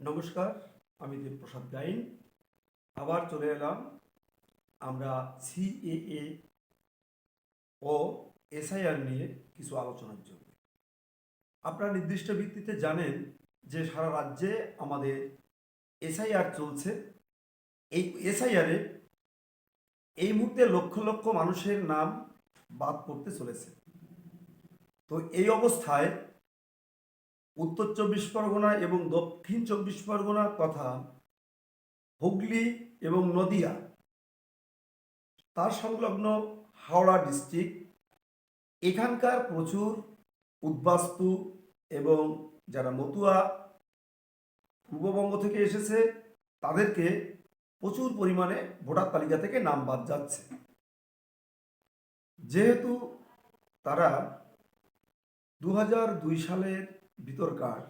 নমস্কার, আমি দেবপ্রসাদ গাইন। আবার চলে এলাম আমরা সিএএ ও এসআইআর নিয়ে কিছু আলোচনার জন্য। আপনারা নির্দিষ্ট ভিত্তিতে জানেন যে সারা রাজ্যে আমাদের এসআইআর চলছে। এই এসআইআরে এই মুহূর্তে লক্ষ লক্ষ মানুষের নাম বাদ পড়তে চলেছে। তো এই অবস্থায় উত্তর চব্বিশ পরগনা এবং দক্ষিণ চব্বিশ পরগনা তথা হুগলি এবং নদিয়া। তার সংলগ্ন হাওড়া ডিস্ট্রিক্ট। এখানকার প্রচুর উদ্বাস্তু এবং যারা মতুয়া পূর্ববঙ্গ থেকে এসেছে, তাদেরকে প্রচুর পরিমাণে ভোটার তালিকা থেকে নাম বাদ যাচ্ছে। যেহেতু তারা দু সালের ভিতরকার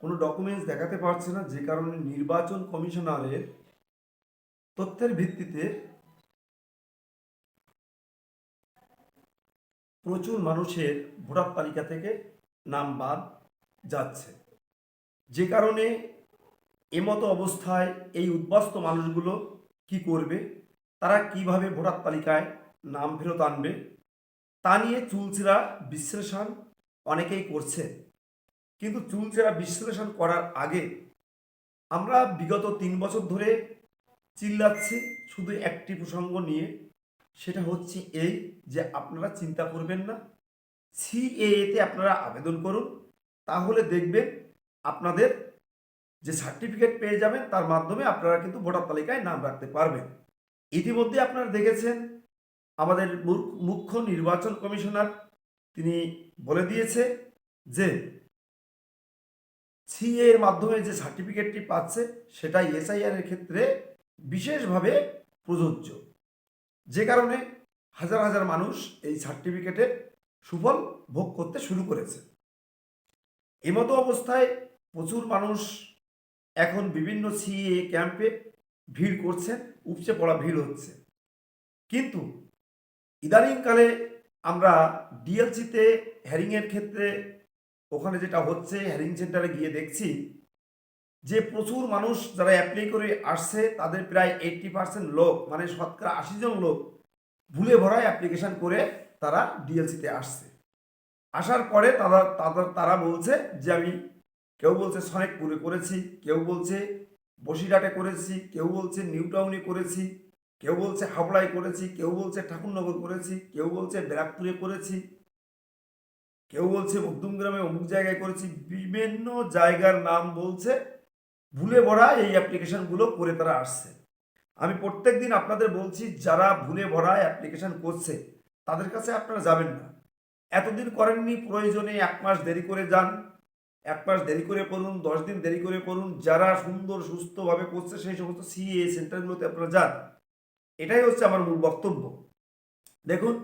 কোনো ডকুমেন্টস দেখাতে পারছে না, যে কারণে নির্বাচন কমিশনারের তথ্যের ভিত্তিতে প্রচুর মানুষের ভোটার তালিকা থেকে নাম বাদ যাচ্ছে। যে কারণে এমতো অবস্থায় এই উদ্বাস্ত মানুষগুলো কি করবে? তারা কীভাবে ভোটার তালিকায় নাম ফেরত আনবে? তা নিয়ে চুলচেরা বিশ্লেষণ অনেকেই করছে। কিন্তু চুলচেরা বিশ্লেষণ করার আগে আমরা বিগত তিন বছর ধরে চিল্লাচ্ছি শুধু একটি প্রসঙ্গ নিয়ে। সেটা হচ্ছে এই যে আপনারা চিন্তা করবেন না। সিএতে আপনারা আবেদন করুন। তাহলে দেখবেন আপনাদের যে সার্টিফিকেট পেয়ে যাবেন তার মাধ্যমে আপনারা কিন্তু ভোটার তালিকায় নাম রাখতে পারবেন। ইতিমধ্যে আপনারা দেখেছেন আমাদের মুখ্য নির্বাচন কমিশনার তিনি বলে দিয়েছে যে সিএ এর মাধ্যমে যে সার্টিফিকেটটি পাচ্ছে সেটা এসআইআর এর ক্ষেত্রে বিশেষভাবে প্রযোজ্য। যে কারণে হাজার হাজার মানুষ এই সার্টিফিকেটে সুফল ভোগ করতে শুরু করেছে। এমতো অবস্থায় প্রচুর মানুষ এখন বিভিন্ন সিএ ক্যাম্পে ভিড় করছে উপচে পড়া ভিড় হচ্ছে। কিন্তু ইদানিংকালে আমরা ডিএলসিতে হ্যারিংয়ের ক্ষেত্রে ওখানে যেটা হচ্ছে, হ্যারিং সেন্টারে গিয়ে দেখছি যে প্রচুর মানুষ যারা অ্যাপ্লাই করে আসছে, তাদের প্রায় এইটটি পার্সেন্ট লোক মানে শতকরা আশি জন লোক ভুলে ভরায় অ্যাপ্লিকেশন করে তারা ডিএলসিতে আসছে। আসার পরে তারা, তাদের, তারা বলছে যে আমি, কেউ বলছে সনেকপুরে করেছি, কেউ বলছে বসিরহাটে করেছি, কেউ বলছে নিউ টাউনে করেছি কেউ বলছে হাবড়ায় করেছি, কেউ বলছে ঠাকুরনগর করেছি, কেউ বলছে ব্যারাকপুরে করেছি, কেউ বলছে মধ্যমগ্রামে অমুক জায়গায় করেছি, বিভিন্ন জায়গার নাম বলছে, ভুলে ভরা এই অ্যাপ্লিকেশনগুলো করে তারা আসছে। আমি প্রত্যেক দিন আপনাদের বলছি, যারা ভুলে ভরা অ্যাপ্লিকেশন করছে, তাদের কাছে আপনারা যাবেন না। এতদিন করেননি, প্রয়োজনে এক মাস দেরি করে যান, এক মাস দেরি করে পড়ুন, দশ দিন দেরি করে পড়ুন, যারা সুন্দর, সুস্থভাবে করছে, সেই সমস্ত সিএ সেন্টারগুলোতে আপনারা যান। এটাই হচ্ছে আমার মূল বক্তব্য। দেখুন,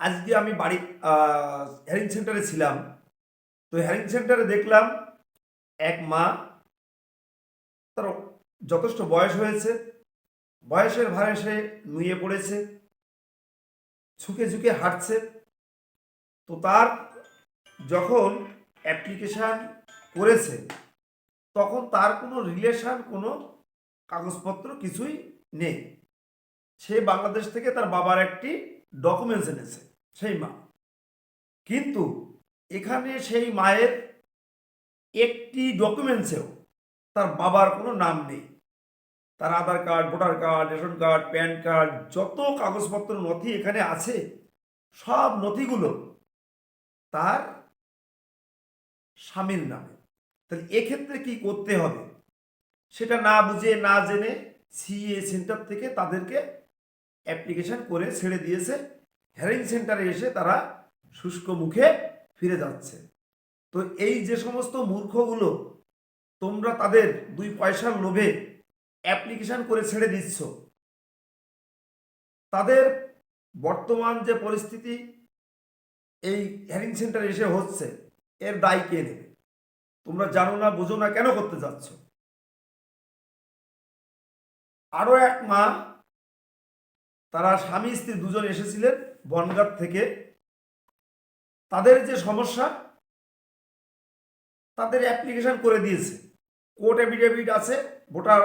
আজকে আমি বাড়ি হ্যারিং সেন্টারে ছিলাম। তো হ্যারিং সেন্টারে দেখলাম এক মা, তার যথেষ্ট বয়স হয়েছে। বয়সের ভারে সে নুয়ে পড়েছে, ঝুঁকে ঝুঁকে হাঁটছে। তো তার যখন অ্যাপ্লিকেশান করেছে, তখন তার কোনো রিলেশান কোনো কাগজপত্র কিছুই নেই। সে বাংলাদেশ থেকে তার বাবার একটি ডকুমেন্টস এনেছে, সেই মা। কিন্তু এখানে সেই মায়ের একটি ডকুমেন্টসেও তার বাবার কোনো নাম নেই। তার Aadhaar card, voter card, ration card, PAN card, যত কাগজপত্র, নথি এখানে আছে, সব নথিগুলো তার স্বামীর নামে। তাহলে এক্ষেত্রে কি করতে হবে? সেটা না বুঝে, না জেনে সিএ সেন্টার থেকে তাদেরকে অ্যাপ্লিকেশন করে ছেড়ে দিয়েছে। হেয়ারিং সেন্টারে এসে তারা শুষ্ক মুখে ফিরে যাচ্ছে। তো এই যে সমস্ত মূর্খগুলো, তোমরা তাদের দুই পয়সার লোভে অ্যাপ্লিকেশন করে ছেড়ে দিচ্ছ। তাদের বর্তমান যে পরিস্থিতি, এই হ্যারিং সেন্টারে এসে হচ্ছে, এর দায় কে নেবে? তোমরা জানো না, বোঝো না, কেন করতে যাচ্ছ? আরও এক মা তারা স্বামী, স্ত্রী দুজন এসেছিলেন বনগাঁ থেকে। তাদের যে সমস্যা, তাদের অ্যাপ্লিকেশন করে দিয়েছে। কোর্ট এফিডেভিট আছে, ভোটার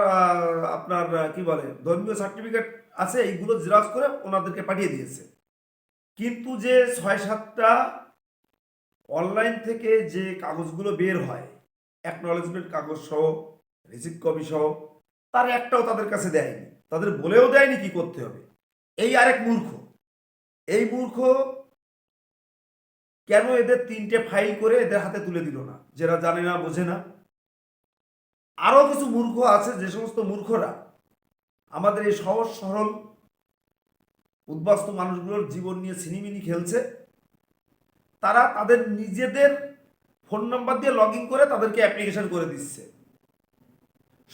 আপনার কি বলে, ধর্মীয় সার্টিফিকেট আছে, এইগুলো জেরক্স করে ওনাদেরকে পাঠিয়ে দিয়েছে। কিন্তু যে ছয় সাতটা অনলাইন থেকে যে কাগজগুলো বের হয় অ্যাকনলেজমেন্ট কাগজ সহ রিসিপ্ট কপি সহ, তার একটাও তাদের কাছে দেয়নি। তাদের বলেও দেয়নি কি করতে হবে। এই আরেক মূর্খ। এই মূর্খ কেন এদের তিনটে ফাইল করে এদের হাতে তুলে দিল না? যারা জানে না, বোঝে না। আরও কিছু মূর্খ আছে, যে সমস্ত মূর্খরা আমাদের এই সহজ, সরল, উদ্বাস্ত মানুষগুলোর জীবন নিয়ে সিনিমিনি খেলছে। তারা তাদের নিজেদের ফোন নাম্বার দিয়ে লগ করে তাদেরকে অ্যাপ্লিকেশন করে দিচ্ছে।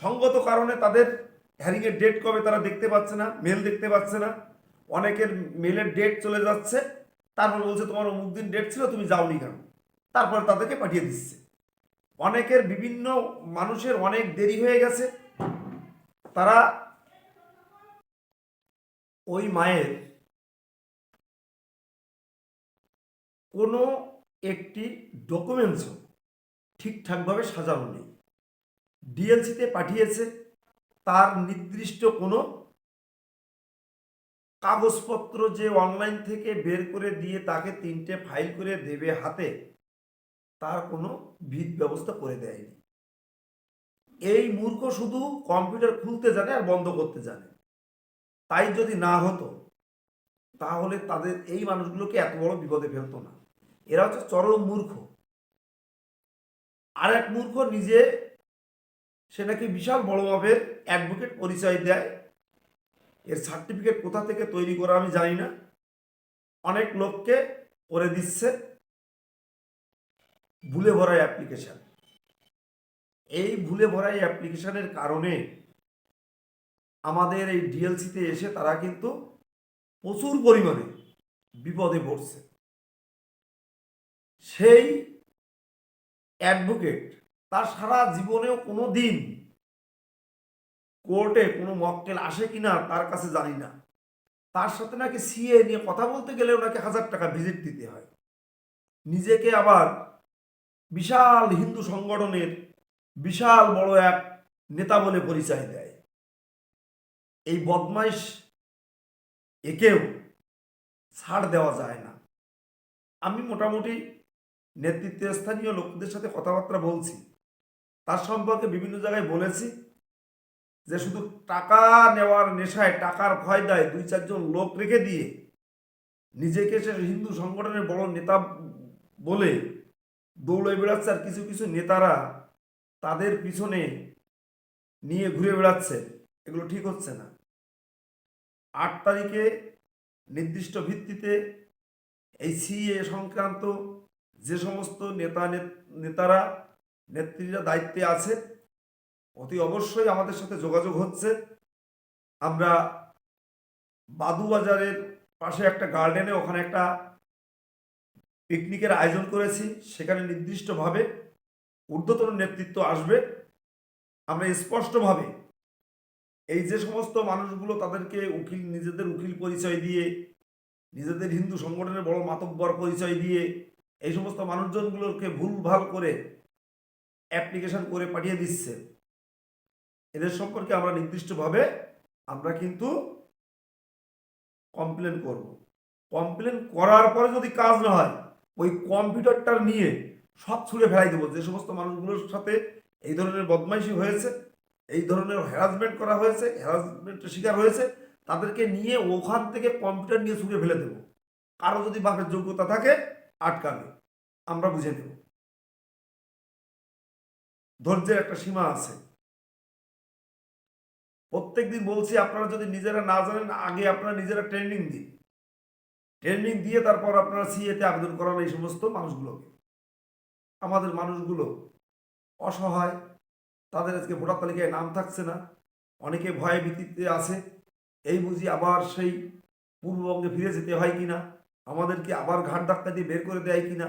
সঙ্গত কারণে তাদের হ্যারিংয়ের ডেট কবে তারা দেখতে পাচ্ছে না, মেল দেখতে পাচ্ছে না। অনেকের মেলের ডেট চলে যাচ্ছে, তারপর বলছে তোমার অমুক দিন ডেট ছিল, তুমি যাওনি কেন? তারপরে তাদেরকে পাঠিয়ে দিচ্ছে। অনেকের বিভিন্ন মানুষের অনেক দেরি হয়ে গেছে। তারা ওই মায়ের কোনো একটি ডকুমেন্টসও ঠিকঠাকভাবে সাজানো নেই। ডিএলসিতে পাঠিয়েছে, তার নির্দিষ্ট কোনো কাগজপত্র যে অনলাইন থেকে বের করে দিয়ে তাকে তিনটে ফাইল করে দেবে হাতে, তার কোনো ভিত ব্যবস্থা করে দেয়নি। এই মূর্খ শুধু কম্পিউটার খুলতে জানে আর বন্ধ করতে জানে। তাই যদি না হতো, তাহলে তাদের এই মানুষগুলোকে এত বড় বিপদে ফেলতো না। এরা হচ্ছে চরম মূর্খ। আর এক মূর্খ নিজে, সে নাকি বিশাল বড় মাপের অ্যাডভোকেট পরিচয় দেয়। এর সার্টিফিকেট কোথা থেকে তৈরি করা আমি জানি না। অনেক লোককে করে দিচ্ছে ভুলে ভরা অ্যাপ্লিকেশান এই ভুলে ভরা অ্যাপ্লিকেশানের কারণে আমাদের এই ডিএলসিতে এসে তারা কিন্তু প্রচুর পরিমাণে বিপদে পড়ছে। সেই অ্যাডভোকেট তার সারা জীবনেও কোনো দিন কোর্টে কোনো মক্কেল আসে কি না তার কাছে জানি না। তার সাথে নাকি সিএ নিয়ে কথা বলতে গেলে ওনাকে হাজার টাকা ভিজিট দিতে হয়। নিজেকে আবার বিশাল হিন্দু সংগঠনের বিশাল বড় এক নেতা বলে পরিচয় দেয়। এই বদমাইশ একেও ছাড় দেওয়া যায় না। আমি মোটামুটি নেতৃত্বস্থানীয় লোকদের সাথে কথাবার্তা বলছি। তার সম্পর্কে বিভিন্ন জায়গায় বলেছি। যে শুধু টাকা নেওয়ার নেশায়, টাকার ভয় দেয় দুই চারজন লোক রেখে দিয়ে নিজেকে সে হিন্দু সংগঠনের বড় নেতা বলে দৌড়ে বেড়াচ্ছে আর কিছু কিছু নেতারা তাদের পিছনে নিয়ে ঘুরে বেড়াচ্ছে, এগুলো ঠিক হচ্ছে না। আট তারিখে নির্দিষ্ট ভিত্তিতে এই সিএ সংক্রান্ত যে সমস্ত নেতা, নেত- নেতারা, নেত্রীরা দায়িত্বে আছে অতি অবশ্যই আমাদের সাথে যোগাযোগ হচ্ছে। আমরা বাদুবাজারের পাশে একটা গার্ডেনে ওখানে একটা পিকনিকের আয়োজন করেছি। সেখানে নির্দিষ্টভাবে ঊর্ধ্বতন নেতৃত্ব আসবে। আমরা স্পষ্টভাবে এই যে সমস্ত মানুষগুলো তাদেরকে উকিল, নিজেদের উকিল পরিচয় দিয়ে, নিজেদের হিন্দু সংগঠনের বড় মাতব্বর পরিচয় দিয়ে, এই সমস্ত মানুষজনগুলোকে ভুল ভুলভাল করে অ্যাপ্লিকেশন করে পাঠিয়ে দিচ্ছে। এদের সম্পর্কে আমরা নির্দিষ্টভাবে আমরা কিন্তু কমপ্লেন করব। কমপ্লেন করার পরে যদি কাজ না হয়, ওই কম্পিউটারটা নিয়ে সব ছুঁড়ে ফেলাই দেবো। যে সমস্ত মানুষগুলোর সাথে এই ধরনের বদমাইশি হয়েছে, এই ধরনের হ্যারাসমেন্ট করা হয়েছে হ্যারাসমেন্টের শিকার হয়েছে, তাদেরকে নিয়ে ওখান থেকে কম্পিউটার নিয়ে ছুঁড়ে ফেলে দেবো। কারও যদি বাপের যোগ্যতা থাকে, আটকাবে। আমরা বুঝে নেব। ধৈর্যের একটা সীমা আছে। প্রত্যেকদিন বলছি আপনারা যদি নিজেরা না জানেন, আগে আপনারা নিজেরা ট্রেনিং দিন। ট্রেনিং দিয়ে তারপর আপনারা সিএতে আবেদন করান এই সমস্ত মানুষগুলোকে। আমাদের মানুষগুলো অসহায়, তাদের আজকে ভোটার তালিকায় নাম থাকছে না, অনেকে ভয়ে ভীতিতে আছে। এই বুঝি আবার সেই পূর্ববঙ্গে ফিরে যেতে হয় কিনা, আমাদেরকে আবার ঘাট ধাক্কা দিয়ে বের করে দেয় কিনা,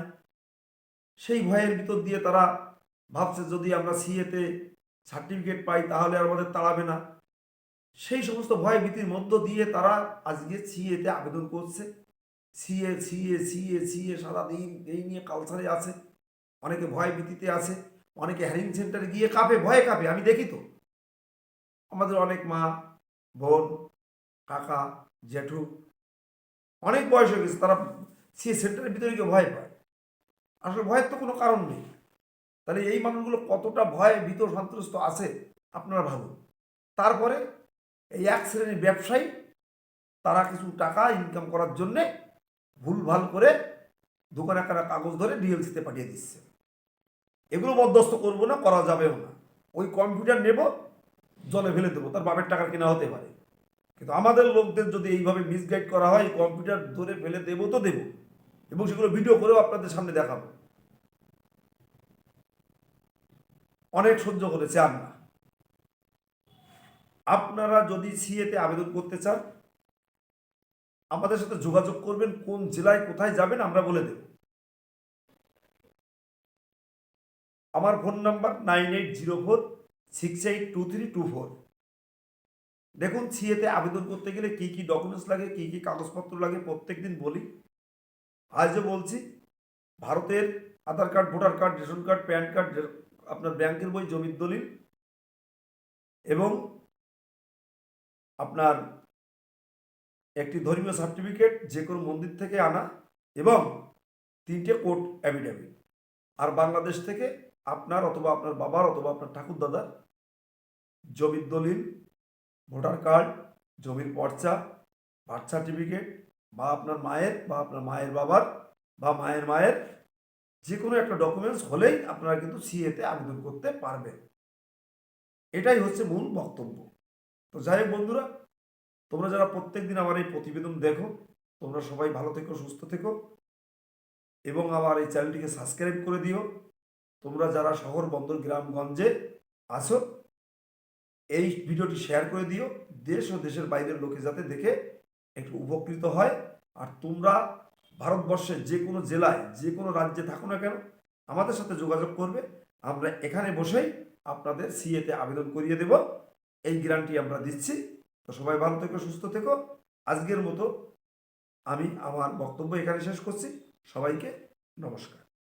সেই ভয়ের ভিতর দিয়ে তারা ভাবছে, যদি আমরা সিএতে সার্টিফিকেট পাই তাহলে আর আমাদের তাড়াবে না। সেই সমস্ত ভয় ভীতির মধ্য দিয়ে তারা আজকে সিএতে আবেদন করছে। সিএ সিএ সিএ সিএ সারাদিন এই নিয়ে কালচারে আছে, অনেকে ভয় ভীতিতে আছে, অনেকে হ্যারিং সেন্টারে গিয়ে কাঁপে, ভয়ে কাঁপে, আমি দেখি তো। আমাদের অনেক মা, বোন, কাকা, জেঠু, অনেক বয়স হয়ে গেছে, তারা সে সেন্টারের ভিতরে গিয়ে ভয় পায়। আসলে ভয়ের তো কোনো কারণ নেই। তাহলে এই মানুষগুলো কতটা ভয়ে, ভীত, সন্ত্রস্ত আছে, আপনারা ভাবুন। তারপরে এই এক শ্রেণির ব্যবসায়ী, তারা কিছু টাকা ইনকাম করার জন্যে ভুলভাল করে দোকানে একটা কাগজ ধরে ডিএলসিতে পাঠিয়ে দিচ্ছে। এগুলো বরদস্ত করব না, করা যাবেও না। ওই কম্পিউটার নেব, জলে ফেলে দেবো, তার বাপের টাকা কেনা হতে পারে। কিন্তু আমাদের লোকদের যদি এইভাবে মিসগাইড করা হয় কম্পিউটার ধরে ফেলে দেবো তো দেবো, এবং সেগুলো ভিডিও করেও আপনাদের সামনে দেখাবো। অনেক সহ্য করেছে আর না। আপনারা যদি সিএতে আবেদন করতে চান, আমাদের সাথে যোগাযোগ করবেন, কোন জেলায় কোথায় যাবেন, আমরা বলে দেব। আমার phone number nine eight zero four, six eight two three two four. দেখুন, সিএতে আবেদন করতে গেলে কি কি ডকুমেন্টস লাগে, কি কি কাগজপত্র লাগে প্রত্যেক দিন বলি আজও বলছি, ভারতের Aadhaar card, voter card, ration card, PAN card, আপনার ব্যাংকের বই, জমির দলিল এবং আপনার একটি ধর্মীয় সার্টিফিকেট যে কোনো মন্দির থেকে আনা এবং তিনটে কোর্ট অ্যাফিডেভিট আর বাংলাদেশ থেকে আপনার অথবা আপনার বাবার অথবা আপনার ঠাকুর দাদার জমির দলিল, ভোটার কার্ড, জমির পর্চা, বার্থ সার্টিফিকেট বা আপনার মায়ের বা আপনার মায়ের বাবার বা মায়ের মায়ের যে কোনো একটা ডকুমেন্টস হলেই আপনারা কিন্তু সিএতে আবেদন করতে পারবেন। এটাই হচ্ছে মূল বক্তব্য। তো যাই হোক বন্ধুরা, তোমরা যারা প্রত্যেক দিন আমার এই প্রতিবেদন দেখো, তোমরা সবাই ভালো থেকো, সুস্থ থেকো, এবং আমার এই চ্যানেলটিকে সাবস্ক্রাইব করে দিও। তোমরা যারা শহর বন্দর গ্রামগঞ্জে আসো এই ভিডিওটি শেয়ার করে দিও। দেশ ও দেশের বাইরের লোকে যাতে দেখে একটু উপকৃত হয়। আর তোমরা ভারতবর্ষের যে কোনো জেলায়, যে কোনো রাজ্যে থাকো না কেন, আমাদের সাথে যোগাযোগ করবে। আমরা এখানে বসেই আপনাদের সিএতে আবেদন করিয়ে দেব। এই গ্যারান্টি আমরা দিচ্ছি। তো সবাই ভালো থেকো, সুস্থ থেকো। আজকের মতো আমি আমার বক্তব্য এখানে শেষ করছি। সবাইকে নমস্কার।